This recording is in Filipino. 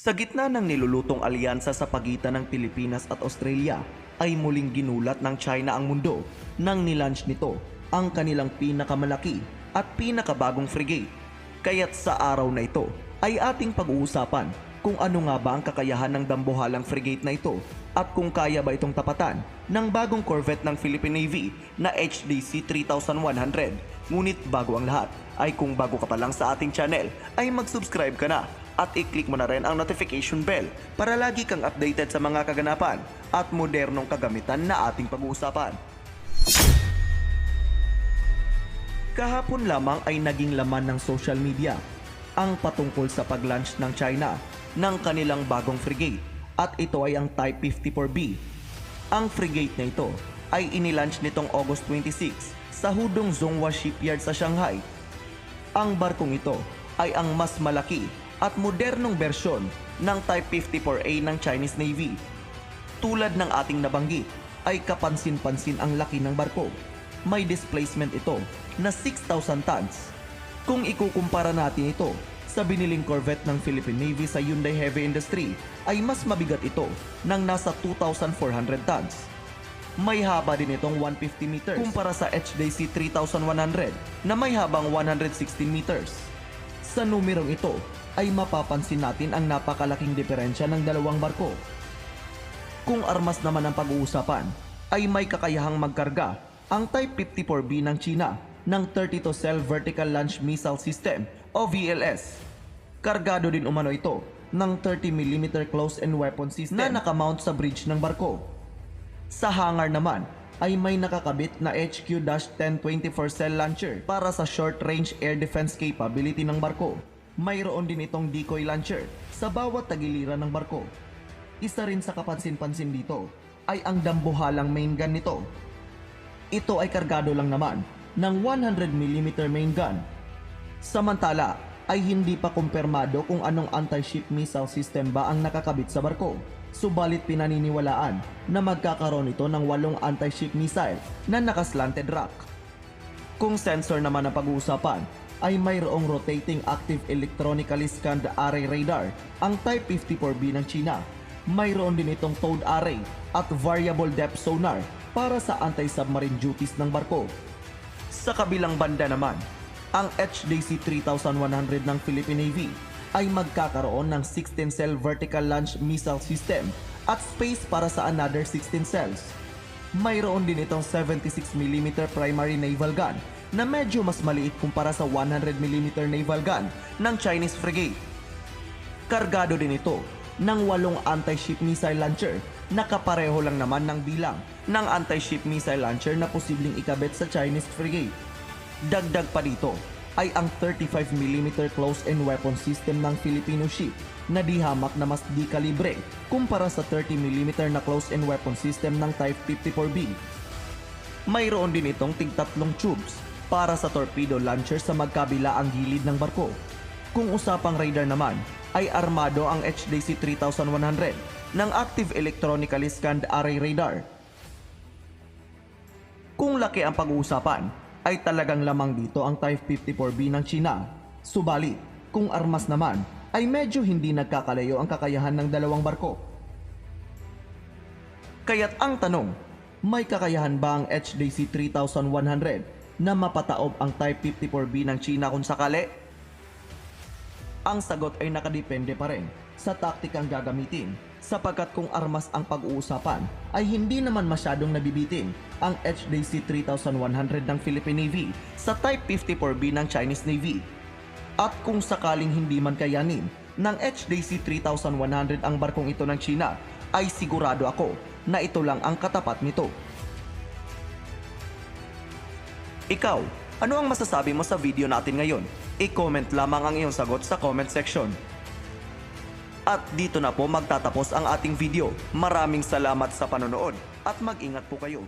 Sa gitna ng nilulutong alyansa sa pagitan ng Pilipinas at Australia, ay muling ginulat ng China ang mundo nang nilaunch nito ang kanilang pinakamalaki at pinakabagong frigate. Kaya't sa araw na ito ay ating pag-uusapan kung ano nga ba ang kakayahan ng dambuhalang frigate na ito at kung kaya ba itong tapatan ng bagong corvette ng Philippine Navy na HDC 3100. Ngunit bago ang lahat ay kung bago ka pa lang sa ating channel ay mag-subscribe ka na at i-click mo na rin ang notification bell para lagi kang updated sa mga kaganapan at modernong kagamitan na ating pag-uusapan. Kahapon lamang ay naging laman ng social media ang patungkol sa pag-launch ng China ng kanilang bagong frigate at ito ay ang Type 54B. Ang frigate na ito ay inilaunch nitong August 26 sa Hudong Zonghua Shipyard sa Shanghai. Ang barkong ito ay ang mas malaki at modernong bersyon ng Type 54A ng Chinese Navy. Tulad ng ating nabanggit, ay kapansin-pansin ang laki ng barko. May displacement ito na 6,000 tons. Kung ikukumpara natin ito sa biniling corvette ng Philippine Navy sa Hyundai Heavy Industry, ay mas mabigat ito ng nasa 2,400 tons. May haba din itong 150 meters kumpara sa HDC 3100 na may habang 116 meters. Sa numerong ito ay mapapansin natin ang napakalaking diferensya ng dalawang barko. Kung armas naman ang pag-uusapan, ay may kakayahang magkarga ang Type 54B ng China ng 32 Cell Vertical Launch Missile System o VLS. Kargado din umano ito ng 30mm close-in weapon system na nakamount sa bridge ng barko. Sa hangar naman ay may nakakabit na HQ-1024 cell launcher para sa short-range air defense capability ng barko. Mayroon din itong decoy launcher sa bawat tagiliran ng barko. Isa rin sa kapansin-pansin dito ay ang dambuhalang main gun nito. Ito ay kargado lang naman ng 100mm main gun. Samantala ay hindi pa kumpirmado kung anong anti-ship missile system ba ang nakakabit sa barko. Subalit pinaniniwalaan na magkakaroon ito ng walong anti-ship missile na nakaslanted rack. Kung sensor naman ang pag-uusapan, ay mayroong rotating active electronically scanned array radar ang Type 54B ng China. Mayroon din itong towed array at variable depth sonar para sa anti-submarine duties ng barko. Sa kabilang banda naman, ang HDC 3100 ng Philippine Navy ay magkakaroon ng 16 cell vertical launch missile system at space para sa another 16 cells. Mayroon din itong 76mm primary naval gun na medyo mas maliit kumpara sa 100mm naval gun ng Chinese frigate. Kargado din ito ng walong anti-ship missile launcher na kapareho lang naman ng bilang ng anti-ship missile launcher na posibleng ikabit sa Chinese frigate. Dagdag pa dito ay ang 35mm close-in weapon system ng Filipino ship na di hamak na mas di kalibre kumpara sa 30mm na close-in weapon system ng Type 54B. Mayroon din itong tigtatlong tubes para sa torpedo launcher sa magkabila ang gilid ng barko. Kung usapang radar naman, ay armado ang HDC 3100 ng Active Electronically Scanned Array Radar. Kung laki ang pag-uusapan, ay talagang lamang dito ang Type 54B ng China. Subalit, kung armas naman, ay medyo hindi nagkakalayo ang kakayahan ng dalawang barko. Kaya't ang tanong, may kakayahan ba ang HDC 3100 na mapataob ang Type 54B ng China kung sakali? Ang sagot ay nakadepende pa rin sa taktikang gagamitin sapagkat kung armas ang pag-uusapan ay hindi naman masyadong nabibitin ang HDC 3100 ng Philippine Navy sa Type 54B ng Chinese Navy. At kung sakaling hindi man kayanin ng HDC 3100 ang barkong ito ng China, ay sigurado ako na ito lang ang katapat nito. Ikaw, ano ang masasabi mo sa video natin ngayon? I-comment lamang ang iyong sagot sa comment section. At dito na po magtatapos ang ating video. Maraming salamat sa panonood at mag-ingat po kayo.